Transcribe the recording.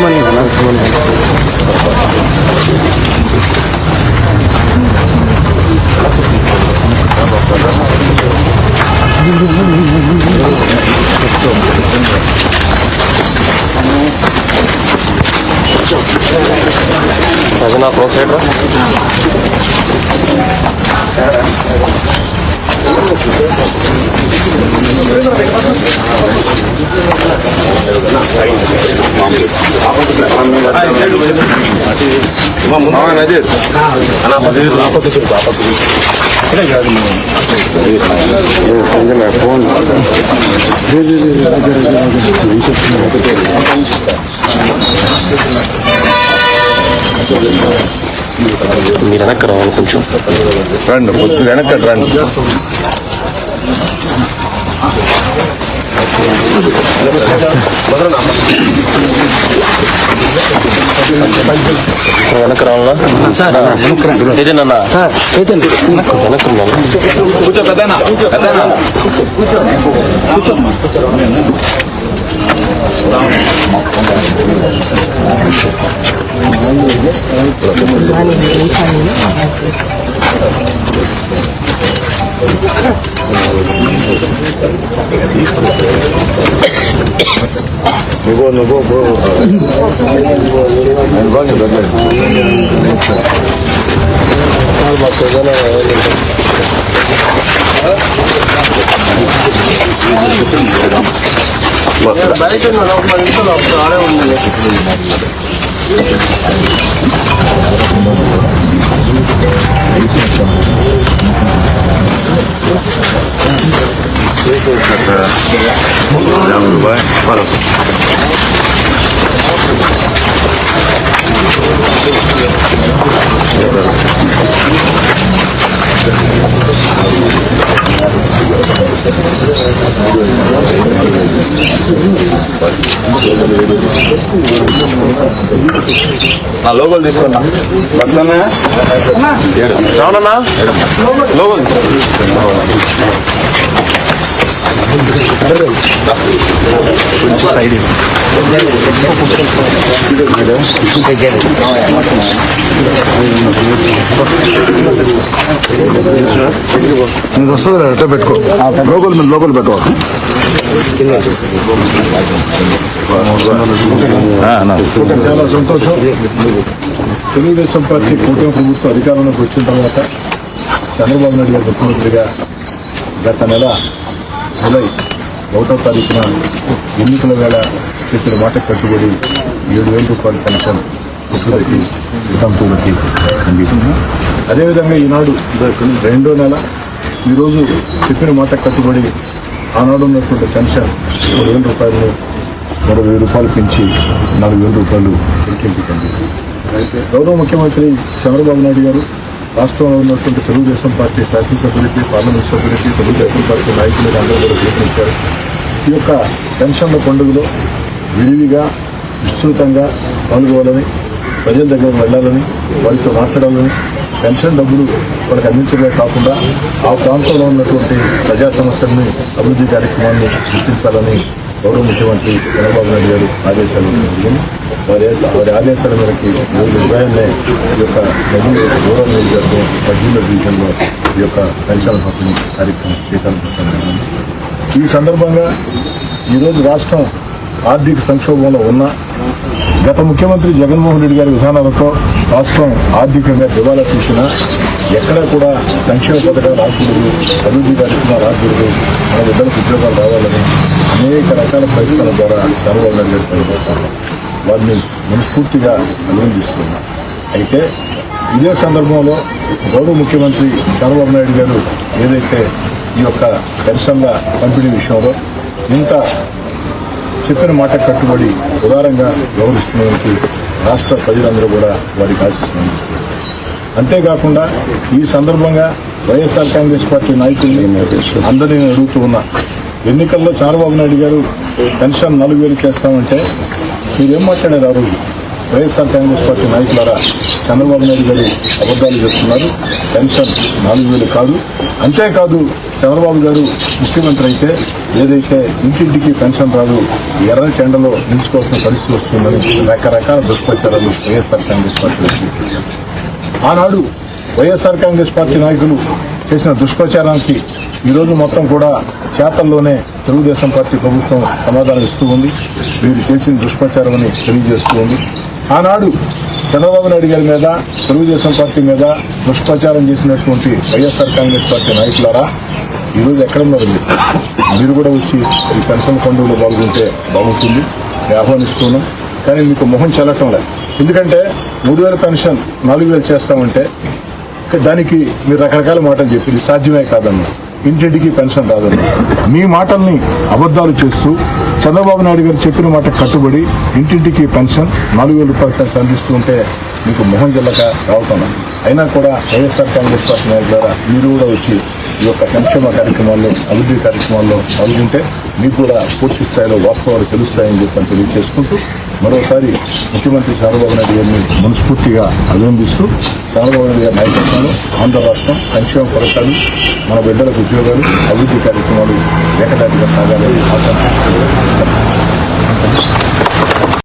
সম্মান জানার সম্মান Doesn't that close here, phone మీరు వెనక్కి రావాలి కొంచెం. రండి వెనక్కి రండి. వెనక్కి రావాలా సార్ ఏదేనన్నా సార్ వెనక్కి కూర్చో పెద్దనా పెద్దనా నువ్వు నువ్వు This is at the down the way. Voilà. Thank you. నా లోగోలు తీసుకున్నా. పక్కన రావణన్నా? లోగోలు నీకు వస్తుంది అట్టే పెట్టుకో. లోకల్ మీద లోకల్ పెట్టుకో చాలా సంతోషం. తెలుగుదేశం పార్టీ కూటమి ప్రభుత్వం అధికారంలోకి వచ్చిన తర్వాత చంద్రబాబు నాయుడు గారు ముఖ్యమంత్రిగా గత నెల జూలై ఒకటో తారీఖున ఎన్నికల వేళ చెప్పిన మాట కట్టుబడి ఏడు వేల రూపాయల పెన్షన్ ముఖ్యమంత్రి కంపెనీ అందిస్తుంది అదేవిధంగా ఈనాడు రెండో నెల ఈరోజు చెప్పిన మాట కట్టుబడి ఆనాడు ఉన్నటువంటి పెన్షన్ మూడు వేల రూపాయలు మరో వెయ్యి రూపాయలు పెంచి నాలుగు వేల రూపాయలు అయితే గౌరవ ముఖ్యమంత్రి చంద్రబాబు నాయుడు గారు రాష్ట్రంలో ఉన్నటువంటి తెలుగుదేశం పార్టీ శాసనసభ్యులకి పార్లమెంట్ సభ్యులకి తెలుగుదేశం పార్టీ నాయకులకి అందరూ కూడా ఈ యొక్క పెన్షన్ల పండుగలో విరివిగా విస్తృతంగా పాల్గొవాలని ప్రజల దగ్గర వెళ్ళాలని వారితో మాట్లాడాలని పెన్షన్ డబ్బులు వాళ్ళకి అందించడమే కాకుండా ఆ ప్రాంతంలో ఉన్నటువంటి ప్రజా సమస్యల్ని అభివృద్ధి కార్యక్రమాన్ని గుర్తించాలని గౌరవ ముఖ్యమంత్రి చంద్రబాబు నాయుడు గారు ఆదేశాలు వారి వారి ఆదేశాల మేరకు మూడు ఉదయాన్నే ఈ యొక్క నది రూరల్ నియోజకవర్గం పద్దెనిమిది డివిజన్లో ఈ యొక్క పెన్షన్ పంపిణీ కార్యక్రమం చేయాలనుకుంటున్నాను ఈ సందర్భంగా ఈరోజు రాష్ట్రం ఆర్థిక సంక్షోభంలో ఉన్న గత ముఖ్యమంత్రి జగన్మోహన్ రెడ్డి గారి విధానాలతో రాష్ట్రం ఆర్థికంగా దివాలా తీసిన ఎక్కడా కూడా సంక్షేమ పథకాలు రాకూడదు అభివృద్ధి కార్యక్రమాలు రాకూడదు మన బిడ్డలకు ఉద్యోగాలు రావాలని అనేక రకాల ప్రయత్నాల ద్వారా చంద్రబాబు నాయుడు గారు వారిని మనస్ఫూర్తిగా అభినందిస్తున్నారు అయితే ఇదే సందర్భంలో గౌరవ ముఖ్యమంత్రి చంద్రబాబు నాయుడు గారు ఏదైతే ఈ యొక్క పెన్షన్ల పంపిణీ విషయంలో ఇంత చెప్పిన మాట కట్టుబడి ఉదారంగా వ్యవహరిస్తున్నందుకు రాష్ట్ర ప్రజలందరూ కూడా వారికి ఆశిస్తున్నారు అంతేకాకుండా ఈ సందర్భంగా వైఎస్ఆర్ కాంగ్రెస్ పార్టీ నాయకుల్ని అందరినీ అడుగుతూ ఉన్నా ఎన్నికల్లో చంద్రబాబు నాయుడు గారు పెన్షన్ నాలుగు వేలు చేస్తామంటే మీరేం మాట్లాడారు ఆ రోజు? వైఎస్ఆర్ కాంగ్రెస్ పార్టీ నాయకులారా చంద్రబాబు నాయుడు గారు అబద్ధాలు చెప్తున్నారు పెన్షన్ నాలుగు వేలు కాదు. అంతేకాదు చంద్రబాబు గారు ముఖ్యమంత్రి అయితే ఏదైతే ఇంటింటికి పెన్షన్ రాదు ఎర్ర టెండలో నిలుచుకోవాల్సిన పరిస్థితి వస్తుందని రకరకాల దుష్ప్రచారాలు వైఎస్ఆర్ కాంగ్రెస్ పార్టీ ఆనాడు వైఎస్ఆర్ కాంగ్రెస్ పార్టీ నాయకులు చేసిన దుష్ప్రచారానికి ఈరోజు మొత్తం కూడా చేతల్లోనే తెలుగుదేశం పార్టీ ప్రభుత్వం సమాధానం ఇస్తూ ఉంది. వీరు చేసిన దుష్ప్రచారం అని తెలియజేస్తూ ఉంది. ఆనాడు చంద్రబాబు నాయుడు గారి మీద తెలుగుదేశం పార్టీ మీద దుష్ప్రచారం చేసినటువంటి వైఎస్ఆర్ కాంగ్రెస్ పార్టీ నాయకులారా ఈరోజు ఎక్కడున్నారు ఉంది మీరు? కూడా వచ్చి ఈ పెన్షన్ పండుగలో పాల్గొంటే బాగుంటుంది. ఆహ్వానిస్తున్నాం కానీ మీకు మొహం చెల్లటం లేదు ఎందుకంటే మూడు వేల పెన్షన్ నాలుగు వేలు చేస్తామంటే దానికి మీరు రకరకాల మాటలు చెప్పి ఇది సాధ్యమే కాదన్న. ఇంటింటికి పెన్షన్ రాదన్న. మీ మాటల్ని అబద్ధాలు చేస్తూ చంద్రబాబు నాయుడు గారు చెప్పిన మాట కట్టుబడి ఇంటింటికి పెన్షన్ నాలుగు వేల రూపాయల పెన్షన్ అందిస్తుంటే మీకు మొహం జిల్లక రావుతాను అయినా కూడా వైఎస్ఆర్ కాంగ్రెస్ పార్టీ నాయకుల ద్వారా మీరు కూడా వచ్చి ఈ యొక్క సంక్షేమ కార్యక్రమాల్లో అభివృద్ధి కార్యక్రమాల్లో పాల్గొంటే మీకు కూడా పూర్తి స్థాయిలో వాస్తవాలు తెలుస్తాయని చెప్పి తెలియజేసుకుంటూ మరోసారి ముఖ్యమంత్రి చంద్రబాబు నాయుడు గారిని మనస్ఫూర్తిగా అభినందిస్తూ చంద్రబాబు నాయుడు గారి నాయకత్వంలో ఆంధ్ర రాష్ట్రం సంక్షేమ పథకాలు మన బిడ్డలకు ఉద్యోగాలు అభివృద్ధి కార్యక్రమాలు ఏకదాటిగా సాగాలని ఆకాంక్షిస్తున్నారు